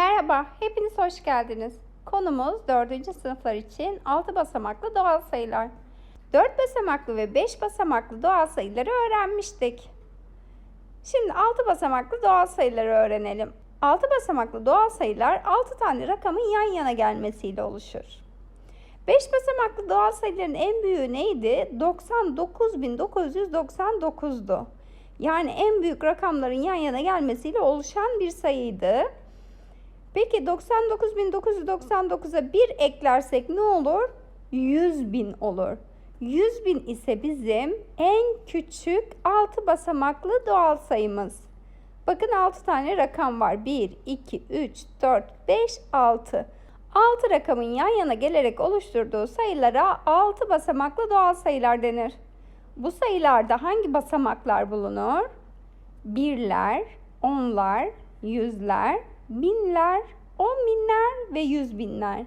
Merhaba, hepiniz hoş geldiniz. Konumuz 4. sınıflar için 6 basamaklı doğal sayılar. 4 basamaklı ve 5 basamaklı doğal sayıları öğrenmiştik. Şimdi 6 basamaklı doğal sayıları öğrenelim. 6 basamaklı doğal sayılar 6 tane rakamın yan yana gelmesiyle oluşur. 5 basamaklı doğal sayıların en büyüğü neydi? 99.999'du. Yani en büyük rakamların yan yana gelmesiyle oluşan bir sayıydı. Peki 99.999'a 1 eklersek ne olur? 100.000 olur. 100.000 ise bizim en küçük 6 basamaklı doğal sayımız. Bakın 6 tane rakam var. 1, 2, 3, 4, 5, 6. 6 rakamın yan yana gelerek oluşturduğu sayılara 6 basamaklı doğal sayılar denir. Bu sayılarda hangi basamaklar bulunur? Birler, onlar, yüzler, binler, on binler ve yüz binler.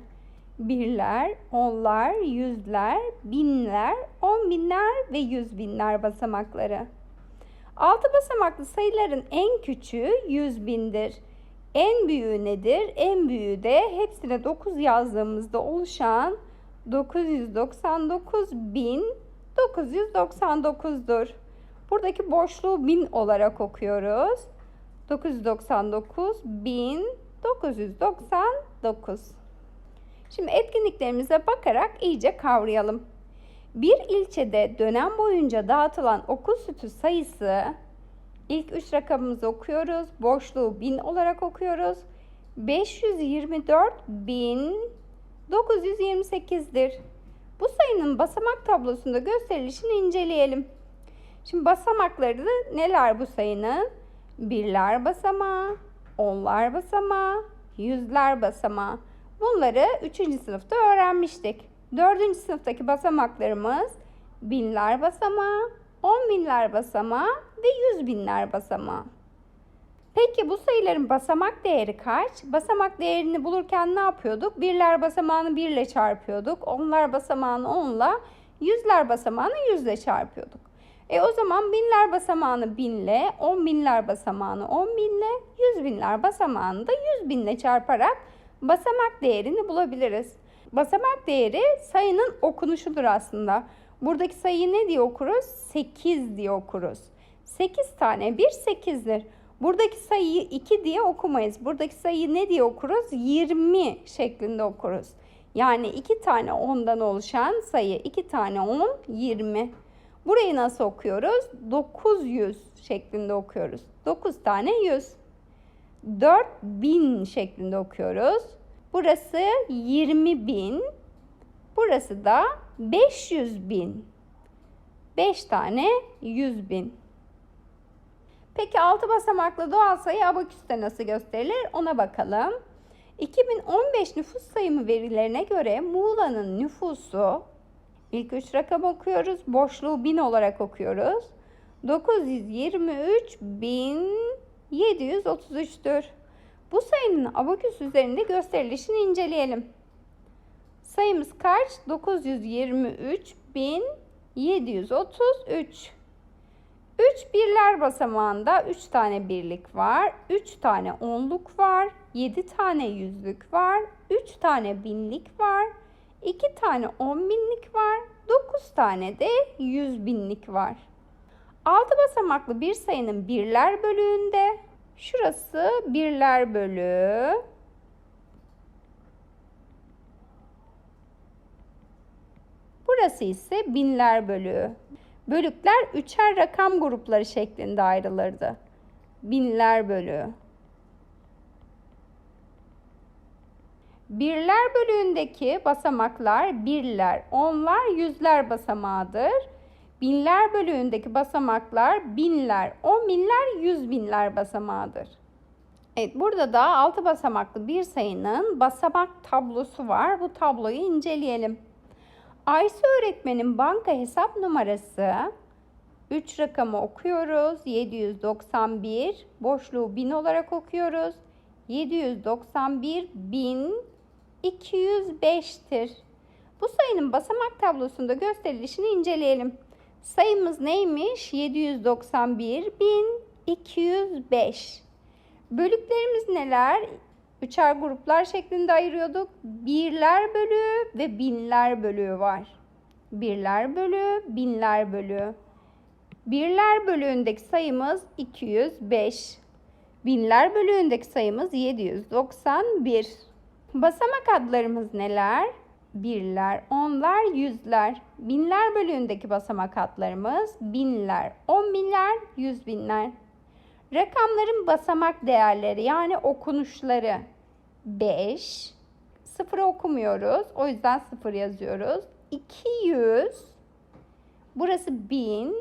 Birler, onlar, yüzler, binler, on binler ve yüz binler basamakları. Altı basamaklı sayıların en küçüğü yüz bindir. En büyüğü nedir? En büyüğü de hepsine 9 yazdığımızda oluşan 999 bin 999'dur. Buradaki boşluğu 1000 olarak okuyoruz. 999 1999. Şimdi etkinliklerimize bakarak iyice kavrayalım. Bir ilçede dönem boyunca dağıtılan okul sütü sayısı ilk 3 rakamımızı okuyoruz. Boşluğu 1000 olarak okuyoruz. 524.928'dir. Bu sayının basamak tablosunda gösterilişini inceleyelim. Şimdi basamakları neler bu sayının? Birler basamağı, onlar basamağı, yüzler basamağı. Bunları 3. sınıfta öğrenmiştik. 4. sınıftaki basamaklarımız binler basamağı, on binler basamağı ve yüz binler basamağı. Peki bu sayıların basamak değeri kaç? Basamak değerini bulurken ne yapıyorduk? Birler basamağını 1 ile çarpıyorduk. Onlar basamağını 10 ile, yüzler basamağını 100 ile çarpıyorduk. E o zaman binler basamağını 1000 ile, on binler basamağını 10 bin ile, yüz binler basamağını da 100 bin ile çarparak basamak değerini bulabiliriz. Basamak değeri sayının okunuşudur aslında. Buradaki sayıyı ne diye okuruz? 8 diye okuruz. 8 tane 1 8'dir. Buradaki sayıyı 2 diye okumayız. Buradaki sayıyı ne diye okuruz? 20 şeklinde okuruz. Yani 2 tane 10'dan oluşan sayı 2 tane 10 20. Burayı nasıl okuyoruz? 900 şeklinde okuyoruz. 9 tane 100. 4000 şeklinde okuyoruz. Burası 20 bin. Burası da 500 bin. 5 tane 100 bin. Peki 6 basamaklı doğal sayı abaküste nasıl gösterilir ona bakalım. 2015 nüfus sayımı verilerine göre Muğla'nın nüfusu ilk 3 rakam okuyoruz. Boşluğu 1000 olarak okuyoruz. 923.733'tür. Bu sayının abaküs üzerinde gösterilişini inceleyelim. Sayımız kaç? 923.733. 3 birler basamağında 3 tane birlik var, 3 tane onluk var, 7 tane yüzlük var, 3 tane binlik var, 2 tane on binlik var, 9 tane de yüz binlik var. 6 basamaklı bir sayının birler bölüğünde şurası birler bölüğü. Burası ise binler bölüğü. Bölükler üçer rakam grupları şeklinde ayrılırdı. Binler bölüğü. Birler bölüğündeki basamaklar birler, onlar, yüzler basamağıdır. Binler bölüğündeki basamaklar binler, on binler, yüz binler basamağıdır. Evet burada da altı basamaklı bir sayının basamak tablosu var. Bu tabloyu inceleyelim. Ayşe öğretmenin banka hesap numarası 3 rakamı okuyoruz. 791 boşluğu 1000 olarak okuyoruz. 791 1205'tir. Bu sayının basamak tablosunda gösterilişini inceleyelim. Sayımız neymiş? 791 1205. Bölüklerimiz neler? Üçer gruplar şeklinde ayırıyorduk. Birler bölüğü ve binler bölüğü var. Birler bölüğü, binler bölüğü. Birler bölüğündeki sayımız 205. Binler bölüğündeki sayımız 791. Basamak adlarımız neler? Birler, onlar, yüzler. Binler bölüğündeki basamak adlarımız binler, on binler, yüz binler. Rakamların basamak değerleri yani okunuşları 5. Sıfırı okumuyoruz. O yüzden sıfır yazıyoruz. 200. Burası 1000.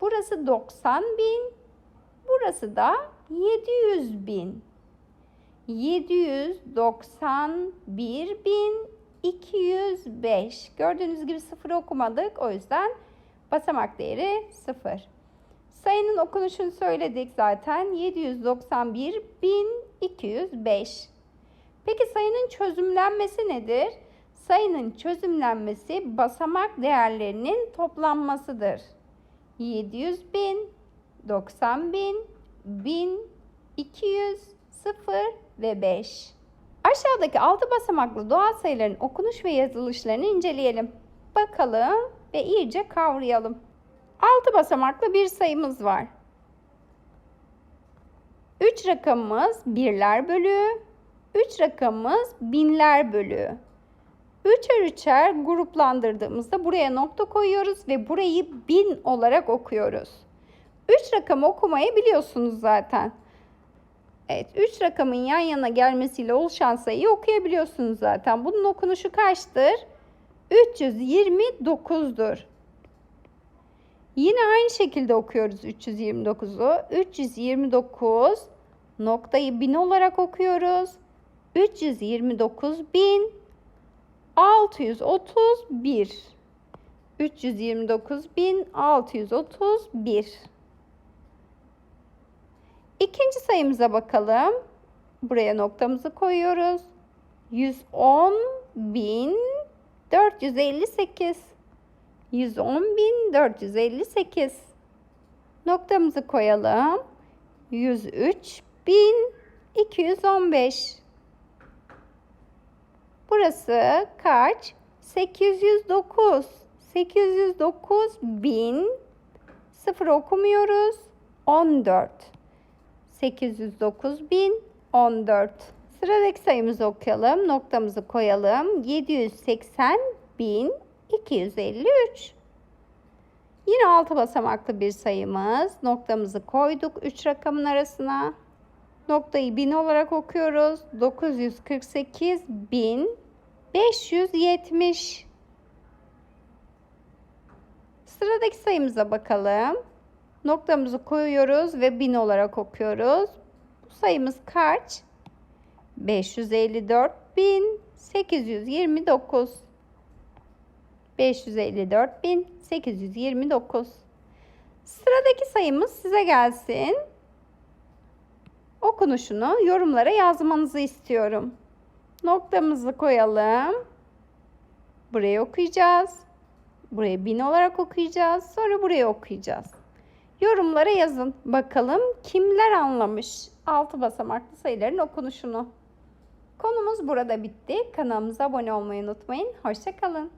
Burası 90 bin. Burası da 700 bin. 791 bin 205. Gördüğünüz gibi sıfır okumadık. O yüzden basamak değeri sıfır. Sayının okunuşunu söyledik zaten. 791 bin 205. Peki sayının çözümlenmesi nedir? Sayının çözümlenmesi basamak değerlerinin toplanmasıdır. 700 bin, 90 bin, 1000, 200, 0 ve 5. Aşağıdaki 6 basamaklı doğal sayıların okunuş ve yazılışlarını inceleyelim. Bakalım ve iyice kavrayalım. 6 basamaklı bir sayımız var. 3 rakamımız birler bölüğü, 3 rakamımız binler bölüğü. Üçer üçer gruplandırdığımızda buraya nokta koyuyoruz ve burayı bin olarak okuyoruz. 3 rakamı okumayı biliyorsunuz zaten. Evet, 3 rakamın yan yana gelmesiyle oluşan sayıyı okuyabiliyorsunuz zaten. Bunun okunuşu kaçtır? 329'dur. Yine aynı şekilde okuyoruz 329'u. 329 noktayı 1000 olarak okuyoruz. 329 bin 631 329 bin 631 İkinci sayımıza bakalım. Buraya noktamızı koyuyoruz. 110 bin 458 110 bin 458 noktamızı koyalım. 103 bin 215 Burası kaç? 809 809 bin sıfır okumuyoruz. 14 809 bin 14. Sıradaki sayımızı okuyalım. Noktamızı koyalım. 780 bin 253. Yine altı basamaklı bir sayımız. Noktamızı koyduk 3 rakamın arasına. Noktayı 1000 olarak okuyoruz. 948 bin 570. Sıradaki sayımıza bakalım. Noktamızı koyuyoruz ve 1000 olarak okuyoruz. Bu sayımız kaç? 554.829. 554.829. Sıradaki sayımız size gelsin. Okunuşunu yorumlara yazmanızı istiyorum. Noktamızı koyalım. Buraya okuyacağız. Buraya 1000 olarak okuyacağız. Sonra buraya okuyacağız. Yorumlara yazın. Bakalım kimler anlamış 6 basamaklı sayıların okunuşunu. Konumuz burada bitti. Kanalımıza abone olmayı unutmayın. Hoşçakalın.